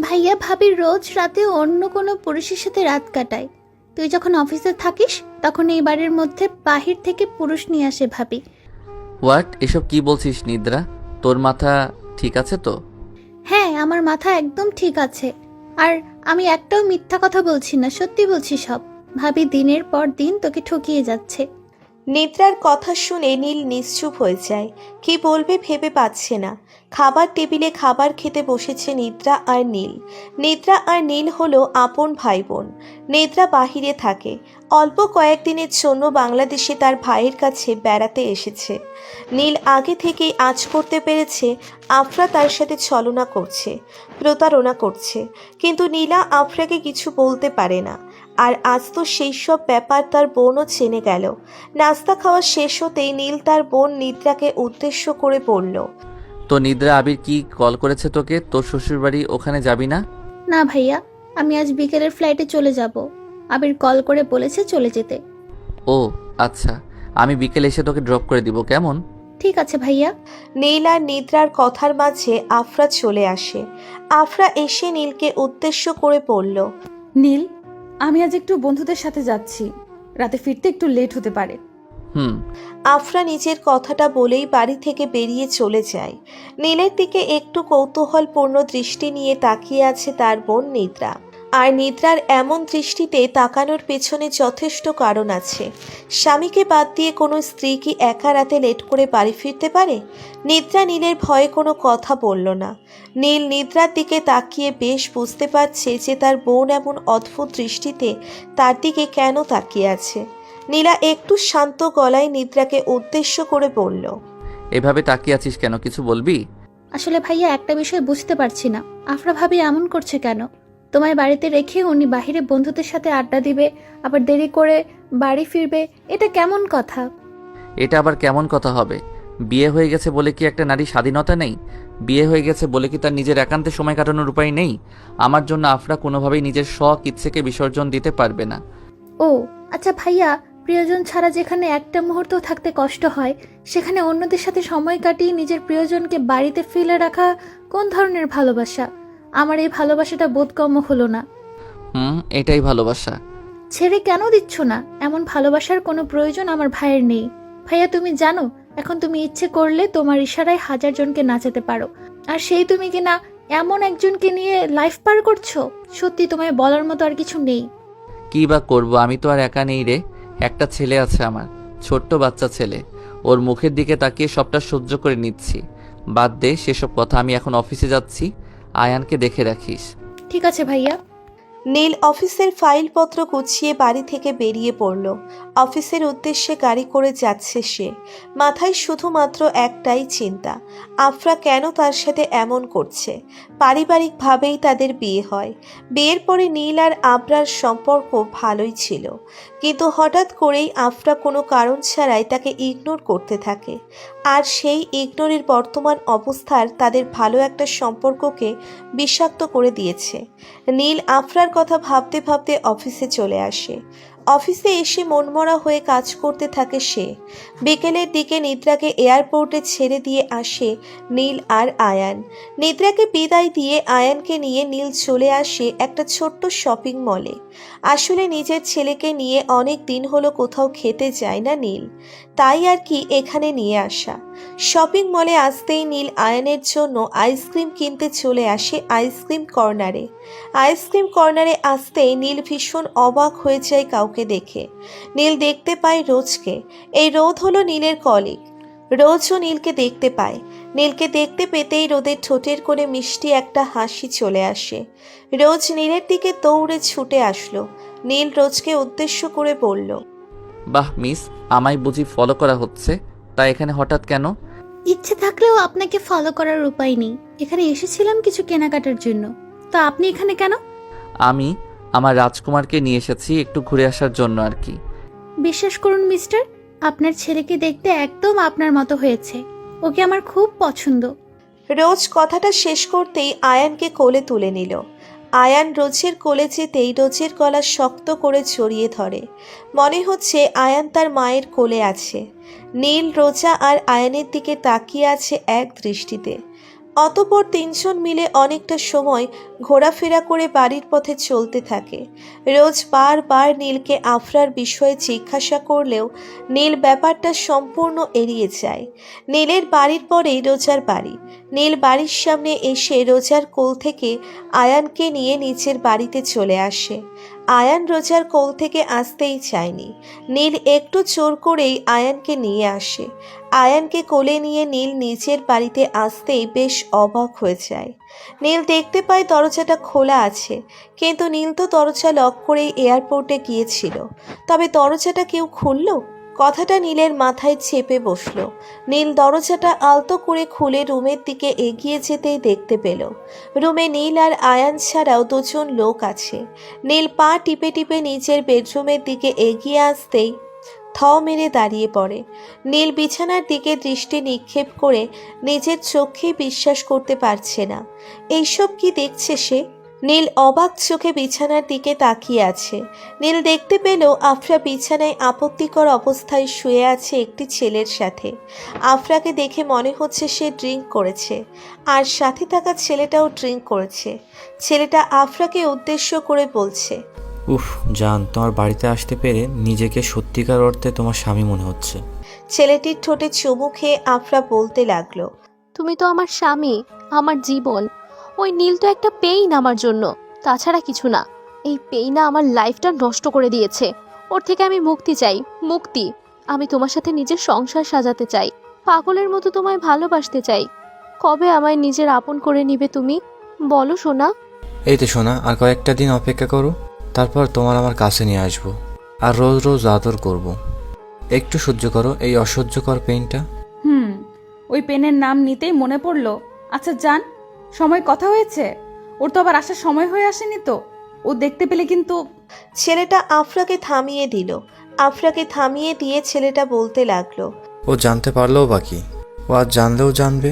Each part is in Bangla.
ভাইয়া ভাবি রোজ রাতে অন্য কোনো পুরুষের সাথে রাত কাটায়। তুই যখন অফিসে থাকিস তখন এই বাড়ির মধ্যে বাহির থেকে পুরুষ নিয়ে আসে ভাবি। হোয়াট? এসব কি বলছিস নিদ্রা? তোর মাথা ঠিক আছে তো? হ্যাঁ আমার মাথা একদম ঠিক আছে। আর আমি একটাও মিথ্যা কথা বলছি না সত্যি বলছি সব। ভাবি দিনের পর দিন তোকে ঠকিয়ে যাচ্ছে। নিদ্রার কথা শুনে নীল নিশ্চুপ হয়ে যায়। কি বলবে ভেবে পাচ্ছে না। খাবার টেবিলে খাবার খেতে বসেছে নিদ্রা আর নীল। নিদ্রা আর নীল হলো আপন ভাই বোন নিদ্রা বাহিরে থাকে। অল্প কয়েকদিনের জন্য বাংলাদেশে তার ভাইয়ের কাছে বেড়াতে এসেছে। নীল আগে থেকেই আজ করতে পেরেছে, আফরা তার সাথে ছলনা করছে, প্রতারণা করছে। কিন্তু নীলা আফরাকে কিছু বলতে পারে না। আর আজ তো সেই সব ব্যাপার তার বোনও চেনে গেল। নাস্তা খাওয়া শেষ হতেই নীল তার বোন নিদ্রাকে উদ্দেশ্য করে বলল তো নিদ্রা আবির কি কল করেছে তোকে? তোর শ্বশুরবাড়ি ওখানে যাবি না? না ভাইয়া আমি আজ বিকেলের ফ্লাইটে চলে যাব। আবির কল করে বলেছে চলে যেতে। ও আচ্ছা। আমি বিকেলে এসে তোকে ড্রপ করে দিব কেমন? ঠিক আছে ভাইয়া। নীল আর নিদ্রার কথার মাঝে আফরা চলে আসে। আফরা এসে নীলকে উদ্দেশ্য করে বলল নীল আমি আজ একটু বন্ধুদের সাথে যাচ্ছি। রাতে ফিরতে একটু লেট হতে পারে। হুম। আফরা নিজের কথাটা বলেই বাড়ি থেকে বেরিয়ে চলে যায়। নীলের দিকে একটু কৌতূহলপূর্ণ দৃষ্টি নিয়ে তাকিয়ে আছে তার বোন নিদ্রা। আর নিদ্রার এমন দৃষ্টিতে তাকানোর পেছনে যথেষ্ট কারণ আছে। স্বামীকে বাদ দিয়ে কোনো স্ত্রী কি একা রাতে লেট করে বাড়ি ফিরতে পারে? নিদ্রা নীলের ভয়ে কোনো কথা বলল না। নীল নিদ্রার দিকে তাকিয়ে বেশ বুঝতে পারছে যে তার বোন এমন অদ্ভুত দৃষ্টিতে তার দিকে কেন তাকিয়ে আছে। নীলা একটু শান্ত গলায় নিদ্রাকে উদ্দেশ্য করে বলল এভাবে তাকিয়ে আছিস কেন? কিছু বলবি? আসলে ভাইয়া একটা বিষয় বুঝতে পারছি না। আফরা ভাবি এমন করছে কেন? তোমায় বাড়িতে রেখে উনি বাহিরে বন্ধুদের সাথে আড্ডা দিবে আবার দেরি করে বাড়ি ফিরবে এটা কেমন কথা? এটা আবার কেমন কথা হবে? বিয়ে হয়ে গেছে বলে কি একটা নারী স্বাধীনতা নেই? বিয়ে হয়ে গেছে বলে কি তার নিজের একান্তে সময় কাটানোর উপায় নেই? আমার জন্য আফরা কোনোভাবেই নিজের শখ ইচ্ছেকে বিসর্জন দিতে পারবে না। ও আচ্ছা ভাইয়া প্রিয়জন ছাড়া যেখানে একটা মুহূর্ত থাকতে কষ্ট হয় সেখানে অন্যদের সাথে সময় কাটিয়ে নিজের প্রিয়জনকে বাড়িতে ফেলে রাখা কোন ধরনের ভালোবাসা? আমার এই ভালোবাসাটা বোধগম্য হলো না। হুম এটাই ভালোবাসা। ছেড়ে কেন দিচ্ছ না? এমন ভালোবাসার কোনো প্রয়োজন আমার ভাইয়ের নেই। ভাইয়া তুমি জানো এখন তুমি ইচ্ছে করলে তোমার ইশারায় হাজার জনকে নাচাতে পারো। আর সেই তুমি কিনা এমন একজনকে নিয়ে লাইফ পার করছ? সত্যি তোমায় বলার মতো আর কিছু নেই। কি বা করব আমি তো আর একা নেই রে। একটা ছেলে আছে আমার ছোট্ট বাচ্চা ছেলে। ওর মুখের দিকে তাকিয়ে সবটা সহ্য করে নিচ্ছি। বাদ দে সেসব কথা আমি এখন অফিসে যাচ্ছি। আয়ানকে দেখে রাখিস। ঠিক আছে ভাইয়া। নীল অফিসের ফাইলপত্র গুছিয়ে বাড়ি থেকে বেরিয়ে পড়ল। অফিসের উদ্দেশ্যে গাড়ি করে যাচ্ছে সে। মাথায় শুধুমাত্র একটাই চিন্তা, আফরা কেন তার সাথে এমন করছে? পারিবারিকভাবেই তাদের বিয়ে হয়। বিয়ের পরে নীল আর আফরার সম্পর্ক ভালোই ছিল। কিন্তু হঠাৎ করেই আফরা কোনো কারণ ছাড়াই তাকে ইগনোর করতে থাকে। আর সেই ইগনোরের বর্তমান অবস্থার তাদের ভালো একটা সম্পর্ককে বিষাক্ত করে দিয়েছে। নীল আফরার কথা ভাবতে ভাবতে অফিসে চলে আসে। অফিসে এসে মনমরা হয়ে কাজ করতে থাকে সে। বিকেলের দিকে নিদ্রাকে এয়ারপোর্টে ছেড়ে দিয়ে আসে নীল আর আয়ান। নিদ্রাকে বিদায় দিয়ে আয়ানকে নিয়ে নীল চলে আসে একটা ছোট্ট শপিং মলে। আসলে নিজের ছেলেকে নিয়ে অনেক দিন হলো কোথাও খেতে যায় না নীল। তাই আর কি এখানে নিয়ে আসা। শপিং মলে আসতেই নীল আয়নের জন্য আইসক্রিম কিনতে চলে আসে আইসক্রিম কর্নারে। আইসক্রিম কর্নারে আসতেই নীল ভীষণ অবাক হয়ে যায় কাউকে দেখে। নীল দেখতে পায় রোজকে। এই রোদ হলো নীলের কলিগ। রোজও নীলকে দেখতে পায়। নীলকে দেখতে পেতেই রোদের ঠোঁটের করে মিষ্টি একটা হাসি চলে আসে। রোজ নীলের দিকে দৌড়ে ছুটে আসলো। নীল রোজকে উদ্দেশ্য করে বলল বাহ মিস আমায় বুঝি ফলো করা হচ্ছে। তাই এখানে হঠাৎ কেন? ইচ্ছে থাকলেও আপনাকে ফলো করার উপায় নেই। এখানে এসেছিলাম কিছু কেনাকাটার জন্য। তো আপনি এখানে কেন? আমি আমার রাজকুমারকে নিয়ে এসেছি একটু ঘুরে আসার জন্য আর কি। বিশ্বাস করুন মিস্টার আপনার ছেলেকে দেখতে একদম আপনার মতো হয়েছে। ওকে আমার খুব পছন্দ। রোজ কথাটা শেষ করতেই আয়ানকে কোলে তুলে নিল। আয়ান রোজের কোলে যেতেই রোজের গলা শক্ত করে জড়িয়ে ধরে। মনে হচ্ছে আয়ান তার মায়ের কোলে আছে। নীল, রোজা আর আয়ানের দিকে তাকিয়ে আছে এক দৃষ্টিতে। অতপর তিনজন মিলে অনেকটা সময় ঘোরাফেরা করে বাড়ির পথে চলতে থাকে। রোজ বারবার নীলকে আফরার বিষয়ে জিজ্ঞাসা করলেও নীল ব্যাপারটা সম্পূর্ণ এড়িয়ে যায়। নীলের বাড়ির পরেই রোজার বাড়ি। নীল বাড়ির সামনে এসে রোজার কোল থেকে আয়ানকে নিয়ে নিচের বাড়িতে চলে আসে। আয়ান রোজার কোল থেকে আসতেই চায়নি। নীল একটু চোর করেই আয়ানকে নিয়ে আসে। আয়ানকে কোলে নিয়ে নীল নিচের বাড়িতে আসতেই বেশ অবাক হয়ে যায়। নীল দেখতে পায় দরজাটা খোলা আছে, কিন্তু নীল তো দরজা লক করেই এয়ারপোর্টে গিয়েছিল। তবে দরজাটা কেউ খুললো? কথাটা নীলের মাথায় চেপে বসল। নীল দরজাটা আলতো করে খুলে রুমের দিকে এগিয়ে যেতেই দেখতে পেল। রুমে নীল আর আয়ান ছাড়াও দুজন লোক আছে। নীল পা টিপে টিপে নিচের বেডরুমের দিকে এগিয়ে আসতেই থ মেরে দাঁড়িয়ে পড়ে। নীল বিছানার দিকে দৃষ্টি নিক্ষেপ করে নিজের চোখেই বিশ্বাস করতে পারছে না। এইসব কি দেখছে সে? নীল অবাক চোখে বিছানার দিকে তাকিয়ে আছে। নীল দেখতে পেল আফরা বিছানায় আপত্তিকর অবস্থায় শুয়ে আছে একটি ছেলের সাথে। আফরাকে দেখে মনে হচ্ছে সে ড্রিঙ্ক করেছে। আর সাথে থাকা ছেলেটাও ড্রিঙ্ক করেছে। ছেলেটা আফরাকে উদ্দেশ্য করে বলছে উফ জান তোমার বাড়িতে আসতে পেরে নিজেকে সত্যিকার অর্থে তোমার স্বামী মনে হচ্ছে। ছেলেটির ঠোঁটে চুমু খেয়ে আফরা বলতে লাগল তুমি তো আমার স্বামী আমার জীবন। ওই নীল তো একটা পেইন আমার জন্য। তাছাড়া কিছু না। এই পেইনা আমার লাইফটা নষ্ট করে দিয়েছে। ওর থেকে আমি মুক্তি চাই মুক্তি। আমি তোমার সাথে নিজের সংসার সাজাতে চাই। পাগলের মতো তোমায় ভালোবাসতে চাই। কবে আমায় নিজের আপন করে নিবে তুমি? বলো সোনা। এই তো শোনা আর কয়েকটা দিন অপেক্ষা করো। তারপর তোমার আমার কাছে নিয়ে আসব। আর রোজ রোজ আদর করব। একটু সহ্য করো এই অসহ্যকর পেইনটা। হুম ওই পেনের নাম নিতেই মনে পড়ল। আচ্ছা যান। সময় কথা হয়েছে? ওর তো আবার আসার সময় হয়ে আসেনি তো। ও দেখতে পেলে কিন্তু ছেলেটা আফরাকে থামিয়ে দিল। আফরাকে থামিয়ে দিয়ে ছেলেটা বলতে লাগল ও জানতে পারলেও বাকি ও আজ জানলেও জানবে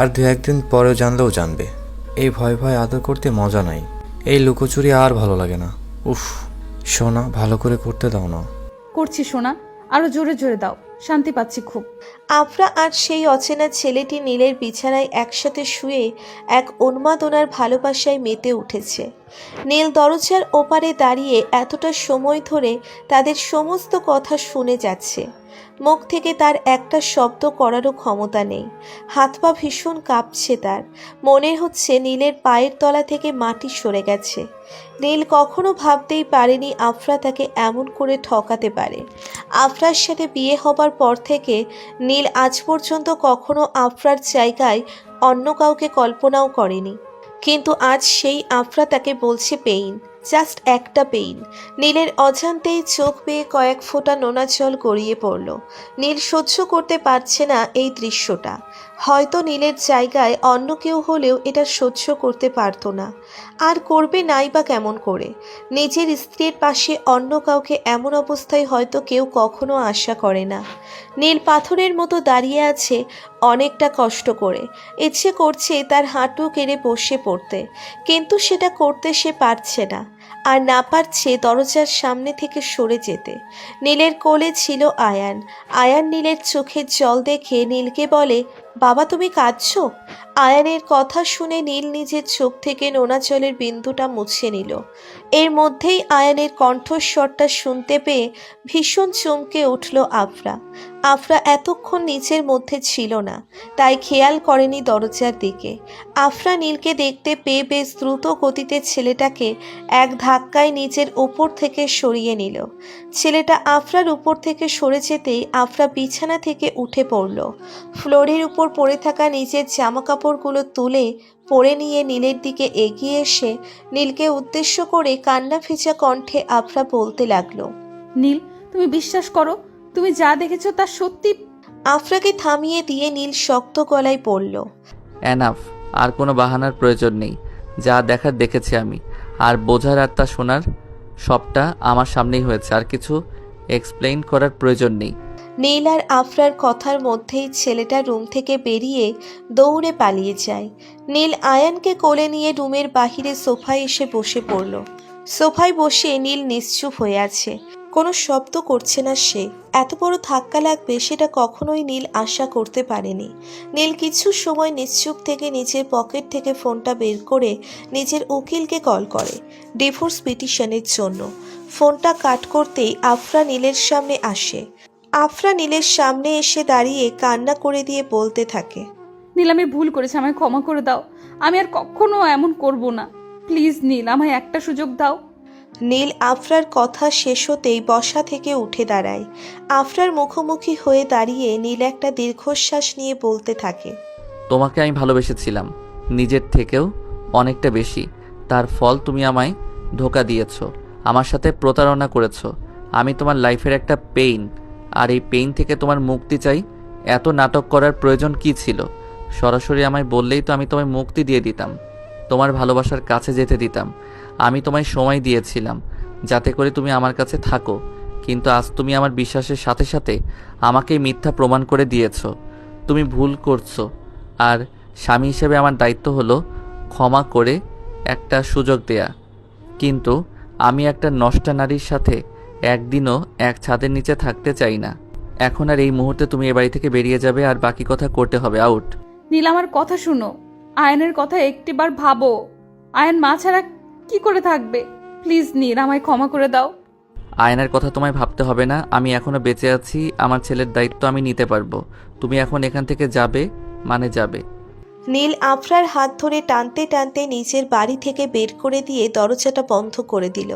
আর দু একদিন পরেও জানলেও জানবে। এই ভয় ভয় আদর করতে মজা নাই। এই লুকোচুরি আর ভালো লাগে না। উফ সোনা ভালো করে করতে দাও না। করছি শোনা আরও জোরে জোরে দাও শান্তি পাচ্ছি খুব। আফরা আর সেই অচেনা ছেলেটি নীলের বিছানায় একসাথে শুয়ে এক উন্মাদনার ভালোবাসায় মেতে উঠেছে। নীল দরজার ওপারে দাঁড়িয়ে এতটা সময় ধরে তাদের সমস্ত কথা শুনে যাচ্ছে। মুখ থেকে তার একটা শব্দ করারও ক্ষমতা নেই। হাত পা ভীষণ কাঁপছে তার। মনে হচ্ছে নীলের পায়ের তলা থেকে মাটি সরে গেছে। নীল কখনো ভাবতেই পারেনি আফরা তাকে এমন করে ঠকাতে পারে। আফরার সাথে বিয়ে হবার পর থেকে নীল আজ পর্যন্ত কখনো আফরার জায়গায় অন্য কাউকে কল্পনাও করেনি। কিন্তু আজ সেই আফরা তাকে বলছে পেইন, জাস্ট একটা পেইন। নীলের অজান্তেই চোখ পেয়ে কয়েক ফোঁটা নোনা জল গড়িয়ে পড়ল। নীল সহ্য করতে পারছে না এই দৃশ্যটা। হয়তো নীলের জায়গায় অন্য কেউ হলেও এটা সহ্য করতে পারতো না। আর করবে নাই বা কেমন করে? নিজের স্ত্রীর পাশে অন্য কাউকে এমন অবস্থায় হয়তো কেউ কখনো আশা করে না। নীল পাথরের মতো দাঁড়িয়ে আছে অনেকটা কষ্ট করে। ইচ্ছে করছে তার হাঁটু কেড়ে বসে পড়তে। কিন্তু সেটা করতে সে পারছে না। আর না পারছে দরজার সামনে থেকে সরে যেতে। নীলের কোলে ছিল আয়ান। আয়ান নীলের চোখের জল দেখে নীলকে বলে বাবা তুমি কাঁদছো? আয়ানের কথা শুনে নীল নিজের চোখ থেকে নোনা জলের বিন্দুটা মুছে নিল। এর মধ্যেই আয়ানের কণ্ঠস্বরটা শুনতে পেয়ে ভীষণ চমকে উঠল আফরা। আফরা এতক্ষণ নিচের মধ্যে ছিল না, তাই খেয়াল করেনি দরজার দিকে। আফরা নীলকে দেখতে পেয়ে বেশ দ্রুত গতিতে ছেলেটাকে এক ধাক্কায় নিচের উপর থেকে সরিয়ে নিল। ছেলেটা আফরার উপর থেকে সরে যেতেই আফরা বিছানা থেকে উঠে পড়ল। ফ্লোরের উপর পড়ে থাকা নিজের জামা কাপড়গুলো তুলে পরে নিয়ে নীলের দিকে এগিয়ে এসে নীলকে উদ্দেশ্য করে কান্না ভেজা কণ্ঠে আফরা বলতে লাগল নীল তুমি বিশ্বাস করো তুমি যা দেখেছ তা সত্যি? আফরাকে থামিয়ে দিয়ে নীল শক্ত গলায় পড়ল অ্যানাফ আর কোনো বাহানার প্রয়োজন নেই যা দেখার দেখেছি আমি আর বোঝার আর তা শোনার সবটা আমার সামনেই হয়েছে আর কিছু এক্সপ্লেইন করার প্রয়োজন নেই। নীল আর আফরার কথার মধ্যেই ছেলেটা রুম থেকে বেরিয়ে দৌড়ে পালিয়ে যায়। নীল আয়ানকে কোলে নিয়ে রুমের বাহিরে সোফায় এসে বসে পড়ল। সোফায় বসে নীল নিশ্চুপ হয়ে আছে। কোনো শব্দ করছে না সে। এত বড় ধাক্কা লাগবে সেটা কখনোই নীল আশা করতে পারেনি। নীল কিছু সময় নিশ্চুপ থেকে নিজের পকেট থেকে ফোনটা বের করে নিজের উকিলকে কল করে ডিভোর্স পিটিশনের জন্য। ফোনটা কাট করতেই আফরা নীলের সামনে আসে। আফরা নীলের সামনে এসে দাঁড়িয়ে কান্না করে দিয়ে বলতে থাকে নীল আমি ভুল করেছি আমায় ক্ষমা করে দাও। আমি আর কখনো এমন করব না। প্লিজ নীল আমায় একটা সুযোগ দাও। নীল আফরার কথা শেষ হতেই বসা থেকে উঠে দাঁড়ায়। আফরার মুখোমুখি হয়ে দাঁড়িয়ে নীল একটা দীর্ঘশ্বাস নিয়ে বলতে থাকে তোমাকে আমি ভালোবেসেছিলাম। নিজের থেকেও অনেকটা বেশি। তার ফল তুমি আমায় ধোকা দিয়েছ। আমার সাথে প্রতারণা করেছ। আমি তোমার লাইফের একটা পেইন। আর এই পেইন থেকে তোমার মুক্তি চাই। এত নাটক করার প্রয়োজন কি ছিল? সরাসরি আমায় বললেই তো আমি তোমায় মুক্তি দিয়ে দিতাম। তোমার ভালোবাসার কাছে যেতে দিতাম। আমি তোমায় সময় দিয়েছিলাম। যাতে করে তুমি আমার কাছে থাকো। কিন্তু আজ তুমি আমার বিশ্বাসের সাথে সাথে আমাকে মিথ্যা প্রমাণ করে দিয়েছ। তুমি ভুল করছ। আর স্বামী হিসেবে আমার দায়িত্ব হলো ক্ষমা করে একটা সুযোগ দেয়া। কিন্তু আমি একটা নষ্টা নারীর সাথে একদিনও এক ছাদের নিচে থাকতে চাই না। এখন আর এই মুহূর্তে তুমি এ বাড়ি থেকে বেরিয়ে যাবে আর বাকি কথা করতে হবে আউট। নীল আমার কথা শুনো। আয়নের কথা একটিবার ভাবো। আয়ন মা ছাড়া কি করে থাকবে? প্লিজ নীল আমায় ক্ষমা করে দাও। আয়নার কথা তোমায় ভাবতে হবে না আমি এখনও বেঁচে আছি আমার ছেলের দায়িত্ব আমি নিতে পারব। তুমি এখন এখান থেকে যাবে মানে যাবে। নীল আফরার হাত ধরে টানতে টানতে নিজের বাড়ি থেকে বের করে দিয়ে দরজাটা বন্ধ করে দিল।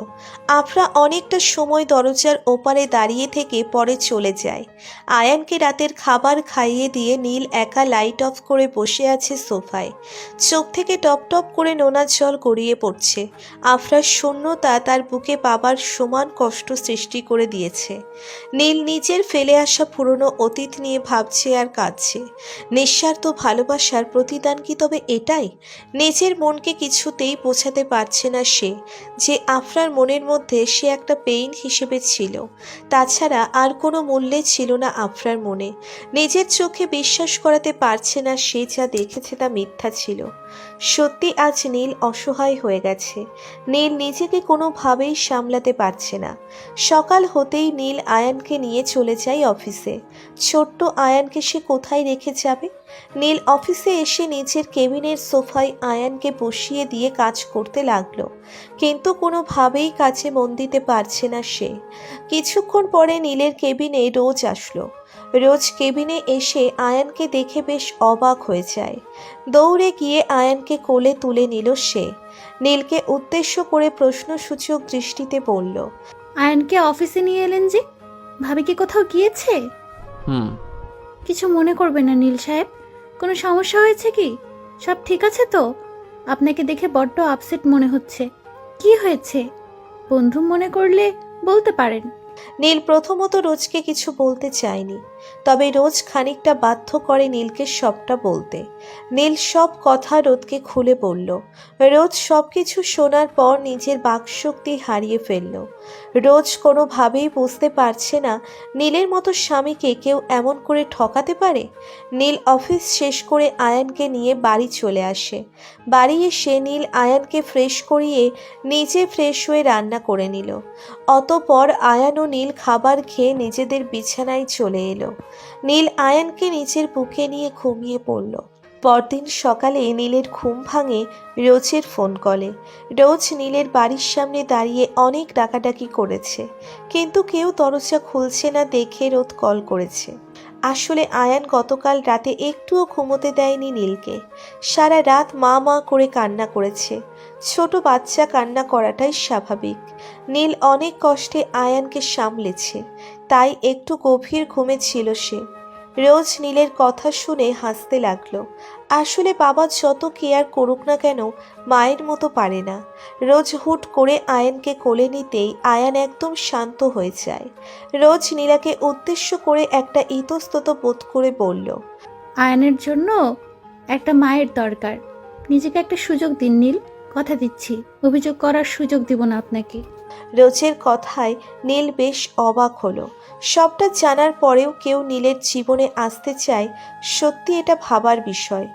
আফরা অনেকটা সময় দরজার ওপারে দাঁড়িয়ে থেকে পরে চলে যায়। আয়ানকে রাতের খাবার খাইয়ে দিয়ে নীল একা লাইট অফ করে বসে আছে সোফায়। চোখ থেকে টপ টপ করে নোনা জল গড়িয়ে পড়ছে। আফরার শূন্যতা তার বুকে পাবার সমান কষ্ট সৃষ্টি করে দিয়েছে। নীল নিজের ফেলে আসা পুরনো অতীত নিয়ে ভাবছে আর কাঁদছে। নিঃস্বার্থ ভালোবাসার প্রতিদান কি তবে এটাই, নিজের মনকে কিছুতেই বোঝাতে পারছে না সে, যে আফরার মনের মধ্যে সে একটা পেইন হিসেবে ছিল। তাছাড়া আর কোনো মূল্যে ছিল না আফরার মনে। নিজের চোখে বিশ্বাস করাতে পারছে না সে যা দেখেছে তা মিথ্যা ছিল। সত্যি আজ নীল অসহায় হয়ে গেছে। নীল নিজেকে কোনোভাবেই সামলাতে পারছে না। সকাল হতেই নীল আয়ানকে নিয়ে চলে যায় অফিসে। ছোট্ট আয়ানকে সে কোথায় রেখে যাবে? নীল অফিসে এসে নিজের কেবিনের সোফায় আয়ানকে বসিয়ে দিয়ে কাজ করতে লাগল। কিন্তু কোনোভাবেই কাজে মন দিতে পারছে না সে। কিছুক্ষণ পরে নীলের কেবিনে রোজ আসলো। রোজ কেবিনে এসে আয়ানকে দেখে বেশ অবাক হয়ে যায়। দৌড়ে গিয়ে আয়ানকে কোলে তুলে নিল সে। নীলকে উদ্দেশ্য করে প্রশ্নসূচক দৃষ্টিতে বলল আয়নকে অফিসে নিয়ে এলেন যে? ভাবি কি কোথাও গিয়েছে? হুম। কিছু মনে করবে না নীল সাহেব। কোনো সমস্যা হয়েছে কি? সব ঠিক আছে তো? আপনাকে দেখে বড্ড আপসেট মনে হচ্ছে। কি হয়েছে? বন্ধু মনে করলে বলতে পারেন। নীল প্রথমত রোজকে কিছু বলতে চায়নি। তবে রোজ খানিকটা বাধ্য করে নীলকে সবটা বলতে। নীল সব কথা রোদকে খুলে বলল। রোজ সব কিছু শোনার পর নিজের বাকশক্তি হারিয়ে ফেলল। রোজ কোনোভাবেই বুঝতে পারছে না, নীলের মতো স্বামীকে কেউ এমন করে ঠকাতে পারে? নীল অফিস শেষ করে আয়ানকে নিয়ে বাড়ি চলে আসে। বাড়ি এসে নীল আয়ানকে ফ্রেশ করিয়ে নিজে ফ্রেশ হয়ে রান্না করে নিল। অতপর আয়ান ও নীল খাবার খেয়ে নিজেদের বিছানায় চলে এলো। নীল আয়ানকে নিজের বুকে নিয়ে ঘুমিয়ে পড়ল। পরদিন সকালে নীলের ঘুম ভাঙে রোজের ফোন কলে। রোজ নীলের বাড়ির সামনে দাঁড়িয়ে অনেক ডাকাডাকি করেছে, কিন্তু কেউ দরজা খুলছে না দেখে রোদ কল করেছে। আসলে আয়ান গতকাল রাতে একটুও ঘুমোতে দেয়নি নীলকে। সারা রাত মা মা করে কান্না করেছে। ছোট বাচ্চা কান্না করাটাই স্বাভাবিক। নীল অনেক কষ্টে আয়ানকে সামলেছে। তাই একটু গভীর ঘুমে ছিল সে। রোজ নীলের কথা শুনে হাসতে লাগল। আসলে বাবা যত কেয়ার করুক না কেন, মায়ের মতো পারে না। রোজ হুট করে আয়ানকে কোলে নিতেই আয়ান একদম শান্ত হয়ে যায়। রোজ নীলাকে উদ্দেশ্য করে একটা ইতস্তত বোধ করে বলল, আয়নের জন্য একটা মায়ের দরকার। নিজেকে একটা সুযোগ দিন নীল। কথা দিচ্ছি। অভিযোগ করার সুযোগ দিব না আপনাকে। রোজের কথায় নীল বেশ অবাক হলো। সবটা জানার পরেও কেউ নীলের জীবনে আসতে চায় সত্যি এটা ভাবার বিষয়।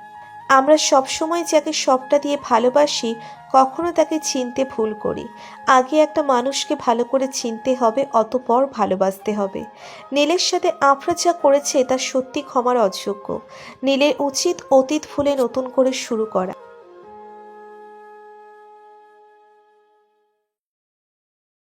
আমরা সবসময় যাকে সবটা দিয়ে ভালোবাসি, কখনো তাকে চিনতে ভুল করি। আগে একটা মানুষকে ভালো করে চিনতে হবে, অতপর ভালোবাসতে হবে। নীলের সাথে আফরা যা করেছে, তা সত্যি ক্ষমার অযোগ্য। নীলের উচিত অতীত ভুলে নতুন করে শুরু করা।